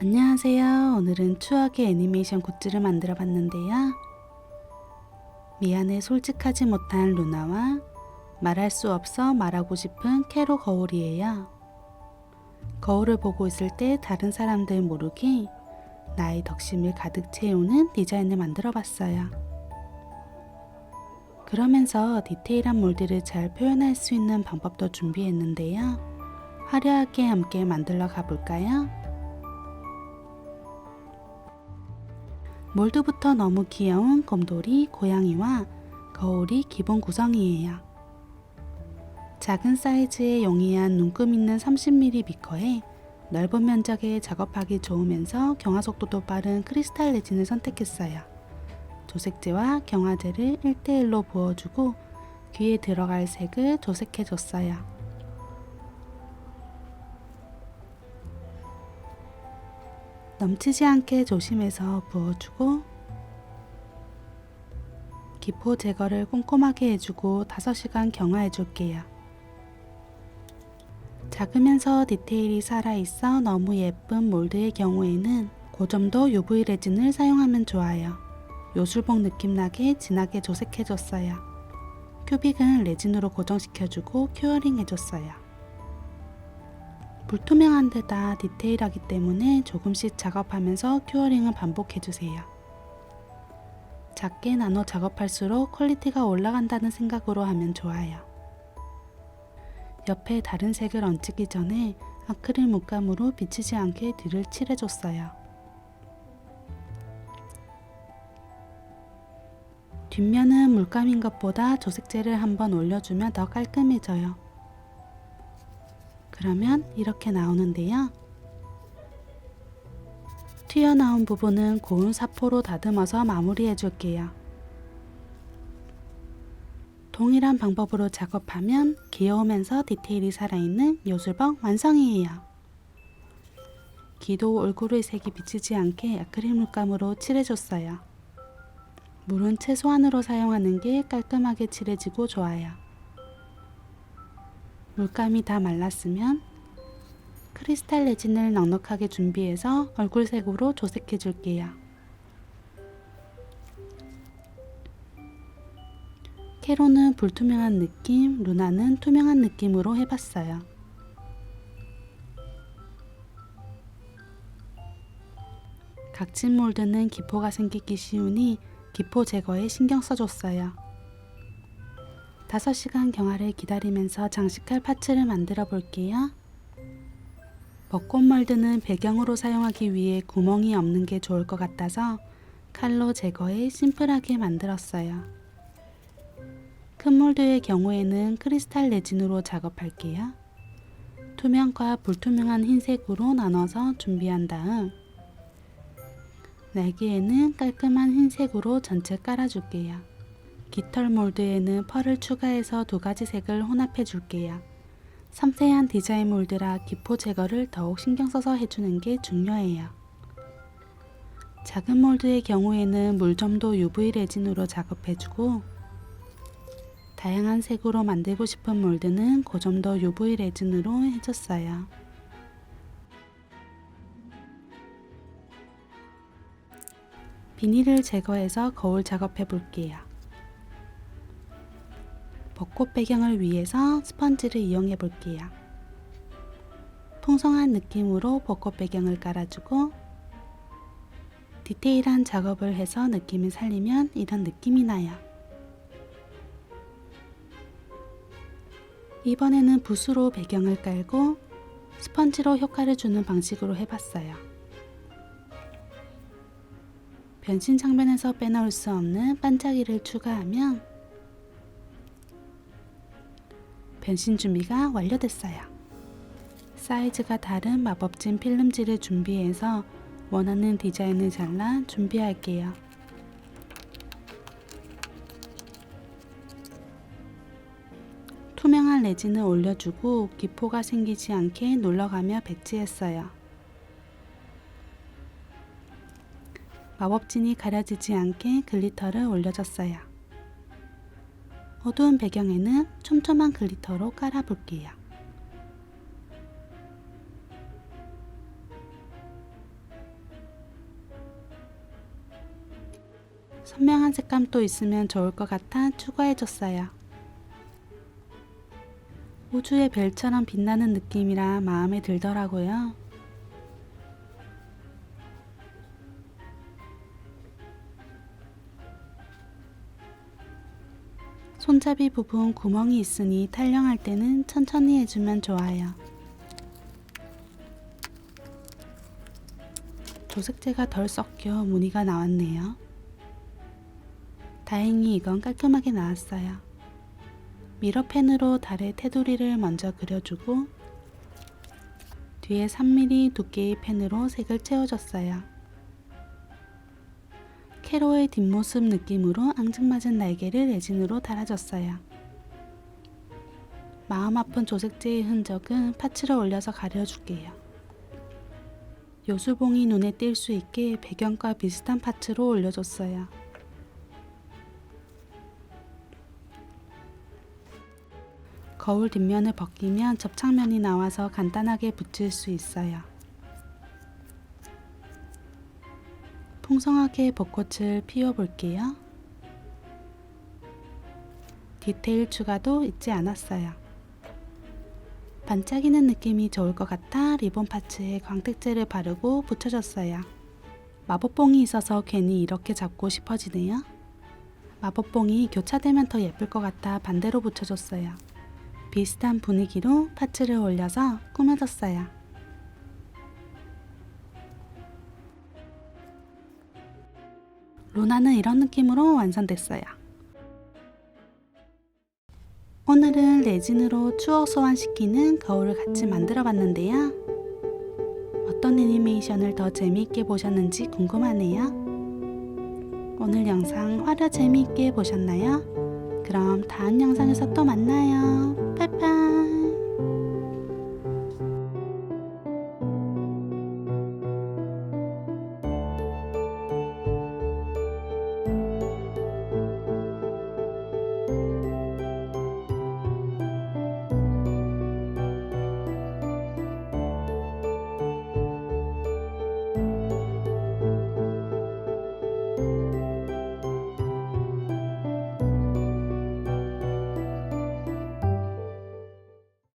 안녕하세요. 오늘은 추억의 애니메이션 굿즈를 만들어 봤는데요. 미안해 솔직하지 못한 루나와 말할 수 없어 말하고 싶은 캐로 거울이에요. 거울을 보고 있을 때 다른 사람들 모르게 나의 덕심을 가득 채우는 디자인을 만들어 봤어요. 그러면서 디테일한 몰드를 잘 표현할 수 있는 방법도 준비했는데요. 화려하게 함께 만들러 가볼까요? 몰드부터 너무 귀여운 곰돌이, 고양이와 거울이 기본 구성이에요. 작은 사이즈에 용이한 눈금 있는 30mm 비커에 넓은 면적에 작업하기 좋으면서 경화 속도도 빠른 크리스탈 레진을 선택했어요. 조색제와 경화제를 1대1로 부어주고 귀에 들어갈 색을 조색해줬어요. 넘치지 않게 조심해서 부어주고 기포 제거를 꼼꼼하게 해주고 5시간 경화해줄게요. 작으면서 디테일이 살아있어 너무 예쁜 몰드의 경우에는 고점도 UV 레진을 사용하면 좋아요. 요술봉 느낌 나게 진하게 조색해줬어요. 큐빅은 레진으로 고정시켜주고 큐어링 해줬어요. 불투명한 데다 디테일하기 때문에 조금씩 작업하면서 큐어링을 반복해주세요. 작게 나눠 작업할수록 퀄리티가 올라간다는 생각으로 하면 좋아요. 옆에 다른 색을 얹기 전에 아크릴 물감으로 비치지 않게 뒤를 칠해줬어요. 뒷면은 물감인 것보다 조색제를 한번 올려주면 더 깔끔해져요. 그러면 이렇게 나오는데요. 튀어나온 부분은 고운 사포로 다듬어서 마무리해 줄게요. 동일한 방법으로 작업하면 귀여우면서 디테일이 살아있는 요술봉 완성이에요. 귀도 얼굴의 색이 비치지 않게 아크릴 물감으로 칠해줬어요. 물은 최소한으로 사용하는 게 깔끔하게 칠해지고 좋아요. 물감이 다 말랐으면 크리스탈 레진을 넉넉하게 준비해서 얼굴색으로 조색해 줄게요. 캐로는 불투명한 느낌, 루나는 투명한 느낌으로 해봤어요. 각진 몰드는 기포가 생기기 쉬우니 기포 제거에 신경 써줬어요. 5시간 경화를 기다리면서 장식할 파츠를 만들어 볼게요. 벚꽃 몰드는 배경으로 사용하기 위해 구멍이 없는 게 좋을 것 같아서 칼로 제거해 심플하게 만들었어요. 큰 몰드의 경우에는 크리스탈 레진으로 작업할게요. 투명과 불투명한 흰색으로 나눠서 준비한 다음 날개에는 깔끔한 흰색으로 전체 깔아줄게요. 깃털 몰드에는 펄을 추가해서 두 가지 색을 혼합해 줄게요. 섬세한 디자인 몰드라 기포 제거를 더욱 신경 써서 해주는 게 중요해요. 작은 몰드의 경우에는 물점도 UV 레진으로 작업해주고 다양한 색으로 만들고 싶은 몰드는 고점도 UV 레진으로 해줬어요. 비닐을 제거해서 거울 작업해 볼게요. 벚꽃 배경을 위해서 스펀지를 이용해 볼게요. 풍성한 느낌으로 벚꽃 배경을 깔아주고 디테일한 작업을 해서 느낌을 살리면 이런 느낌이 나요. 이번에는 붓으로 배경을 깔고 스펀지로 효과를 주는 방식으로 해봤어요. 변신 장면에서 빼놓을 수 없는 반짝이를 추가하면 변신 준비가 완료됐어요. 사이즈가 다른 마법진 필름지를 준비해서 원하는 디자인을 잘라 준비할게요. 투명한 레진을 올려주고 기포가 생기지 않게 눌러가며 배치했어요. 마법진이 가려지지 않게 글리터를 올려줬어요. 어두운 배경에는 촘촘한 글리터로 깔아볼게요. 선명한 색감도 있으면 좋을 것 같아 추가해줬어요. 우주의 별처럼 빛나는 느낌이라 마음에 들더라고요. 손잡이 부분 구멍이 있으니 탈령할 때는 천천히 해주면 좋아요. 조색제가 덜 섞여 무늬가 나왔네요. 다행히 이건 깔끔하게 나왔어요. 미러펜으로 달의 테두리를 먼저 그려주고 뒤에 3mm 두께의 펜으로 색을 채워줬어요. 캐로의 뒷모습 느낌으로 앙증맞은 날개를 레진으로 달아줬어요. 마음 아픈 조색제의 흔적은 파츠를 올려서 가려줄게요. 요술봉이 눈에 띌 수 있게 배경과 비슷한 파츠로 올려줬어요. 거울 뒷면을 벗기면 접착면이 나와서 간단하게 붙일 수 있어요. 풍성하게 벚꽃을 피워볼게요. 디테일 추가도 잊지 않았어요. 반짝이는 느낌이 좋을 것 같아 리본 파츠에 광택제를 바르고 붙여줬어요. 마법봉이 있어서 괜히 이렇게 잡고 싶어지네요. 마법봉이 교차되면 더 예쁠 것 같아 반대로 붙여줬어요. 비슷한 분위기로 파츠를 올려서 꾸며줬어요. 루나는 이런 느낌으로 완성됐어요. 오늘은 레진으로 추억 소환시키는 거울을 같이 만들어 봤는데요. 어떤 애니메이션을 더 재미있게 보셨는지 궁금하네요. 오늘 영상 화려 재미있게 보셨나요? 그럼 다음 영상에서 또 만나요. 빠이빠이.